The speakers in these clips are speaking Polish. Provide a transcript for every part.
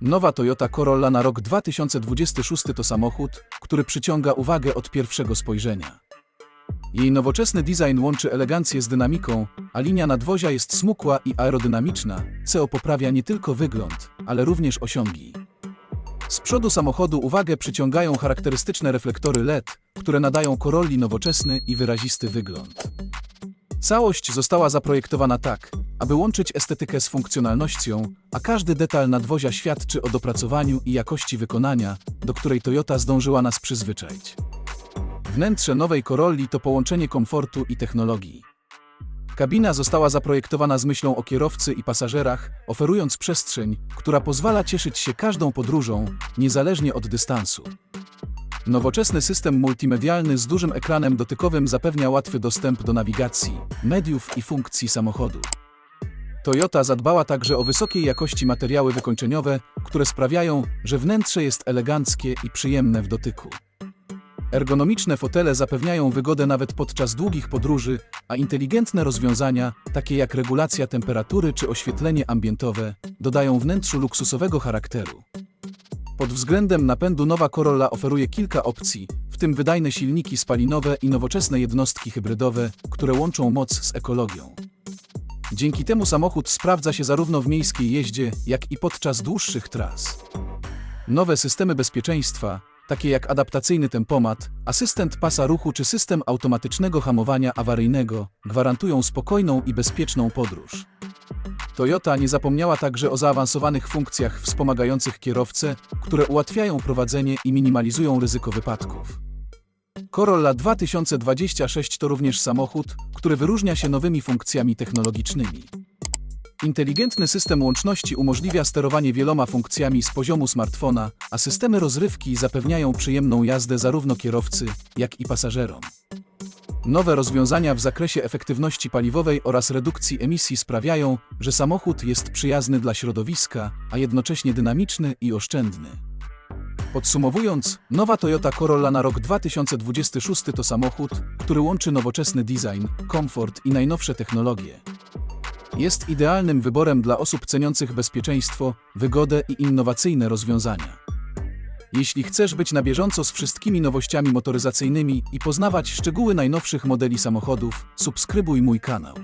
Nowa Toyota Corolla na rok 2026 to samochód, który przyciąga uwagę od pierwszego spojrzenia. Jej nowoczesny design łączy elegancję z dynamiką, a linia nadwozia jest smukła i aerodynamiczna, co poprawia nie tylko wygląd, ale również osiągi. Z przodu samochodu uwagę przyciągają charakterystyczne reflektory LED, które nadają Corolli nowoczesny i wyrazisty wygląd. Całość została zaprojektowana tak, aby łączyć estetykę z funkcjonalnością, a każdy detal nadwozia świadczy o dopracowaniu i jakości wykonania, do której Toyota zdążyła nas przyzwyczaić. Wnętrze nowej Corolli to połączenie komfortu i technologii. Kabina została zaprojektowana z myślą o kierowcy i pasażerach, oferując przestrzeń, która pozwala cieszyć się każdą podróżą, niezależnie od dystansu. Nowoczesny system multimedialny z dużym ekranem dotykowym zapewnia łatwy dostęp do nawigacji, mediów i funkcji samochodu. Toyota zadbała także o wysokiej jakości materiały wykończeniowe, które sprawiają, że wnętrze jest eleganckie i przyjemne w dotyku. Ergonomiczne fotele zapewniają wygodę nawet podczas długich podróży, a inteligentne rozwiązania, takie jak regulacja temperatury czy oświetlenie ambientowe, dodają wnętrzu luksusowego charakteru. Pod względem napędu nowa Corolla oferuje kilka opcji, w tym wydajne silniki spalinowe i nowoczesne jednostki hybrydowe, które łączą moc z ekologią. Dzięki temu samochód sprawdza się zarówno w miejskiej jeździe, jak i podczas dłuższych tras. Nowe systemy bezpieczeństwa, takie jak adaptacyjny tempomat, asystent pasa ruchu czy system automatycznego hamowania awaryjnego, gwarantują spokojną i bezpieczną podróż. Toyota nie zapomniała także o zaawansowanych funkcjach wspomagających kierowcę, które ułatwiają prowadzenie i minimalizują ryzyko wypadków. Corolla 2026 to również samochód, który wyróżnia się nowymi funkcjami technologicznymi. Inteligentny system łączności umożliwia sterowanie wieloma funkcjami z poziomu smartfona, a systemy rozrywki zapewniają przyjemną jazdę zarówno kierowcy, jak i pasażerom. Nowe rozwiązania w zakresie efektywności paliwowej oraz redukcji emisji sprawiają, że samochód jest przyjazny dla środowiska, a jednocześnie dynamiczny i oszczędny. Podsumowując, nowa Toyota Corolla na rok 2026 to samochód, który łączy nowoczesny design, komfort i najnowsze technologie. Jest idealnym wyborem dla osób ceniących bezpieczeństwo, wygodę i innowacyjne rozwiązania. Jeśli chcesz być na bieżąco z wszystkimi nowościami motoryzacyjnymi i poznawać szczegóły najnowszych modeli samochodów, subskrybuj mój kanał.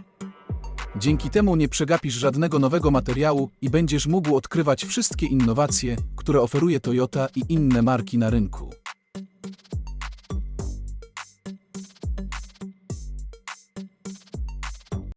Dzięki temu nie przegapisz żadnego nowego materiału i będziesz mógł odkrywać wszystkie innowacje, które oferuje Toyota i inne marki na rynku.